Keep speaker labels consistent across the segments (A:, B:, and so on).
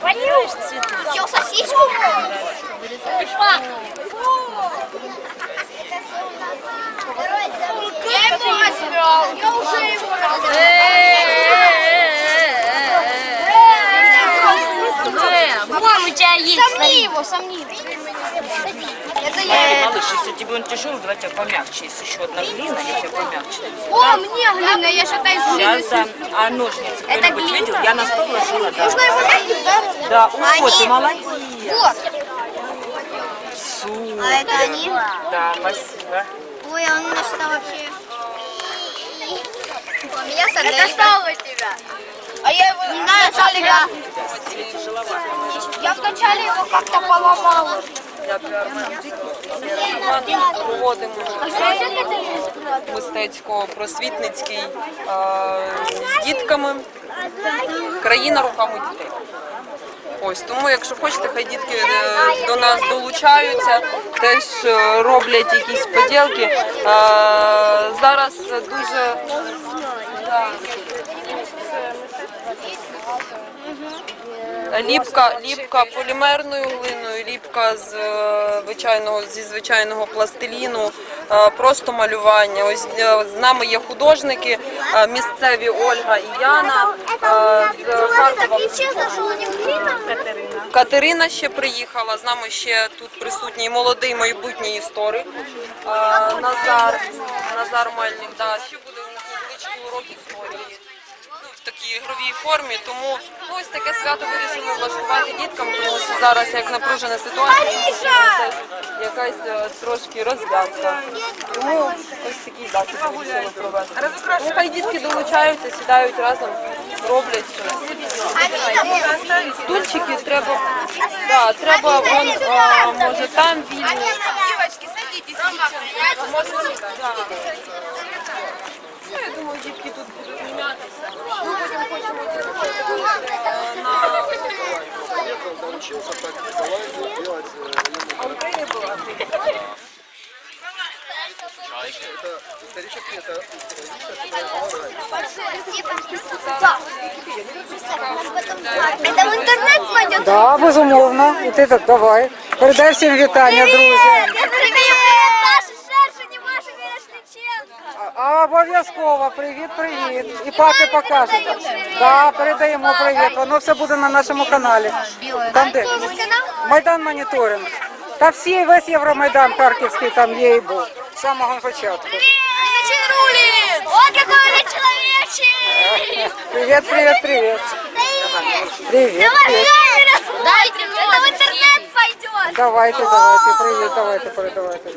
A: Понимаешь цветы?
B: Все, сосиску? Я его возьмем. Я уже
A: тебя.
B: Сомни его, сомни. Это я.
C: Малыш, если тебе он тяжелый, давайте помягче. Есть еще одна глина, я тебе помягче.
B: О, мне глина, я шатаюсь глину.
C: Сейчас, да. А ножницы
B: Это
C: кто-нибудь
B: глина?
C: видел? Я на стол ложила, да.
B: Нужно его мягким, да?
C: Да, о, ты молодец.
B: Вот.
C: Супер.
B: А это они?
C: Да, спасибо.
B: Ой, а он у нас стал вообще... У меня Это что у тебя? А я что я... Вначале его как-то поломала.
D: проводимо мистецько-просвітницький з дітками. Країна руками дітей. Ось тому, якщо хочете, хай дітки е, до нас долучаються, теж е, роблять якісь поділки. Зараз дуже Ліпка, ліпка полімерною глиною, ліпка з е, звичайного зі звичайного пластиліну, е, просто малювання. Ось е, з нами є художники, місцеві Ольга і Яна з Харкова. Катерина ще приїхала. З нами ще тут присутній молодий майбутній історик Назар. Назар Мельник. Да, ще буде невеличкий урок історії. Ну, в такій ігровій формі, тому ось таке свято вирішили влаштувати діткам, тому що зараз як напружена ситуація, якась е, трошки розв'язка. Тому ось такі захід вирішили провести. Ну, хай дітки долучаються, сідають разом, роблять щось. Стульчики треба, да, треба вон, а, може там вільні.
B: Девочки, садитесь.
D: Може, да. Ну, я думаю, дітки тут будуть мінятися. Ми потім хочемо е, на
E: научился так Николаеву делать э, военную
D: Антоні була.
E: Это старичок это
B: Это в интернет пойдет?
F: Да, безумовно. І ти так давай. Передай всім вітання, друзі. А, обов'язково, привіт, привіт. І папі покажете. Да, передаємо привіт. Воно все буде на нашому каналі. Там де? Майдан моніторинг. Та всі, весь Євромайдан Харківський там є і був. З самого початку.
B: О, какой вы человечек!
F: Привіт, привіт. Привіт, привіт.
B: Дайте,
F: Давайте, давайте, привіт, давайте, передавайте.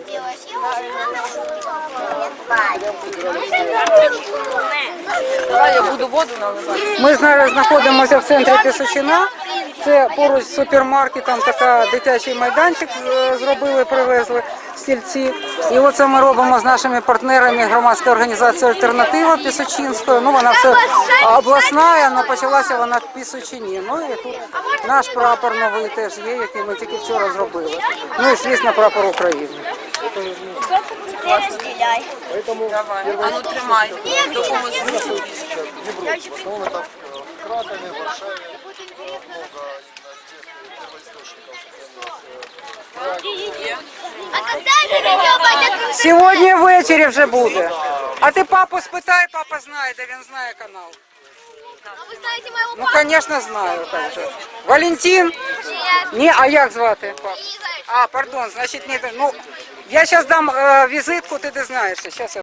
D: Давай я буду воду наливати.
F: Ми зараз знаходимося в центрі Пісочина. Це поруч з супермаркетом така дитячий майданчик е, зробили, привезли стільці. І оце ми робимо з нашими партнерами громадської організації Альтернатива Пісочинської. Ну вона все обласна, але почалася вона в Пісочині. Ну і тут наш прапор новий теж є, який ми тільки вчора зробили. Ну і звісно прапор України.
D: Давай. А ну тримай. Допоможи.
E: в основном это в Кракове, в Варшаве много именно тех первоисточников сохранилось.
B: А когда видео пойдет?
F: Сьогодні ввечері вже буде. А ти папу спитай, папа знає, де він знає канал.
B: А вы знаете моего
F: Ну, звісно, знаю. Так же. Валентин?
B: Нет.
F: Ні, а як звати? пап? А, пардон, значить, не... Ну, я зараз дам е, візитку, ти дізнаєшся. Щас я